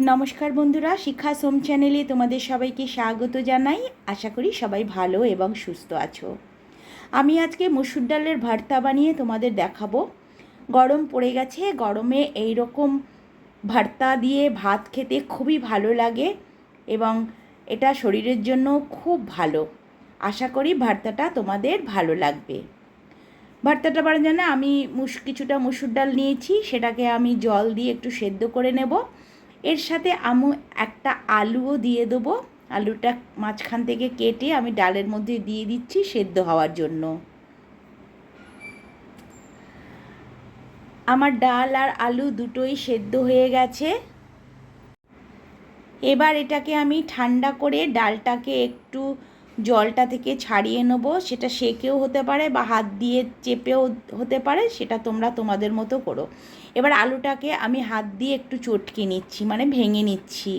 নমস্কার বন্ধুরা শিক্ষা সোম চ্যানেলে তোমাদের সবাইকে স্বাগত জানাই। আশা করি সবাই ভালো এবং সুস্থ আছো। আমি আজকে মসুর ডালের ভর্তা বানিয়ে তোমাদের দেখাবো। গরম পড়ে গেছে, গরমে এই রকম ভর্তা দিয়ে ভাত খেতে খুবই ভালো লাগে এবং এটা শরীরের জন্য খুব ভালো। আশা করি ভর্তাটা তোমাদের ভালো লাগবে। ভর্তাটা বানার জন্য আমি মুস, কিছুটা মুসুর ডাল নিয়েছি, সেটাকে আমি জল দিয়ে একটু সেদ্ধ করে নেব। এর সাথে আমি একটা আলুও দিয়ে দেবো। আলুটা মাঝখান থেকে কেটে আমি ডালের মধ্যে দিয়ে দিচ্ছি সেদ্ধ হওয়ার জন্য। আমার ডাল আর আলু দুটোই সেদ্ধ হয়ে গেছে। এবার এটাকে আমি ঠান্ডা করে ডালটাকে একটু জলটা থেকে ছাড়িয়ে নেব, সেটা সেকেও হতে পারে বা হাত দিয়ে চেপেও হতে পারে, সেটা তোমরা তোমাদের মতো করো। এবার আলুটাকে আমি হাত দিয়ে একটু চটকে নিচ্ছি মানে ভেঙে নিচ্ছি।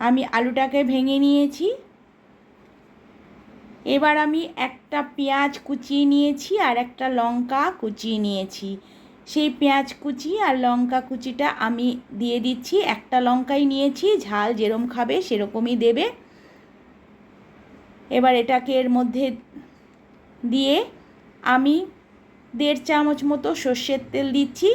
আমি আলুটাকে ভেঙে নিয়েছি। এবার আমি একটা পেঁয়াজ কুচিয়ে নিয়েছি আর একটা লঙ্কা কুচিয়ে নিয়েছি। সেই পেঁয়াজ কুচি আর লঙ্কা কুচিটা আমি দিয়ে দিচ্ছি। একটা লঙ্কাই নিয়েছি, ঝাল যেরম খাবে সেরকমই দেবে। এবার এটাকে এর মধ্যে দিয়ে আমি দেড় চামচ মতো সর্ষের তেল দিচ্ছি।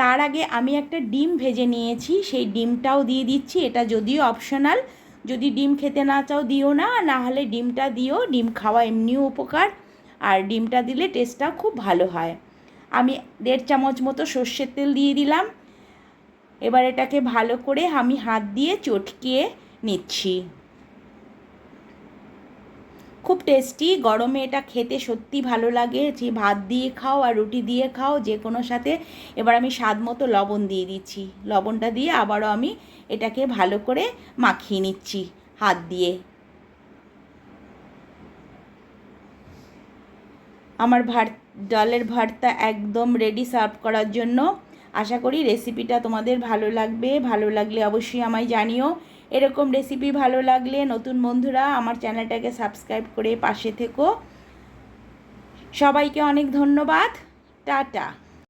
তার আগে আমি একটা ডিম ভেজে নিয়েছি, সেই ডিমটাও দিয়ে দিচ্ছি। এটা যদিও অপশনাল, যদি ডিম খেতে না চাও দিও না না হলে ডিমটা দিও। ডিম খাওয়া এমনিও উপকার, আর ডিমটা দিলে টেস্টটা খুব ভালো হয়। আমি দেড় চামচ মতো সর্ষের তেল দিয়ে দিলাম। এবার এটাকে ভালো করে আমি হাত দিয়ে চটকিয়ে নিচ্ছি। খুব টেস্টি, গরমে এটা খেতে সত্যি ভালো লাগে। যে ভাত দিয়ে খাও আর রুটি দিয়ে খাও, যে কোনো সাথে। এবার আমি স্বাদ মতো লবণ দিয়ে দিচ্ছি। লবণটা দিয়ে আবারও আমি এটাকে ভালো করে মাখিয়ে নিচ্ছি হাত দিয়ে। আমার ভাত ডালের ভর্তা একদম রেডি সার্ভ করার জন্য। আশা করি রেসিপিটা তোমাদের ভালো লাগবে। ভালো লাগলে অবশ্যই আমায় জানিও। এরকম রেসিপি ভালো লাগলে নতুন বন্ধুরা আমার চ্যানেলটাকে সাবস্ক্রাইব করে পাশে থেকো। সবাইকে অনেক ধন্যবাদ। টাটা।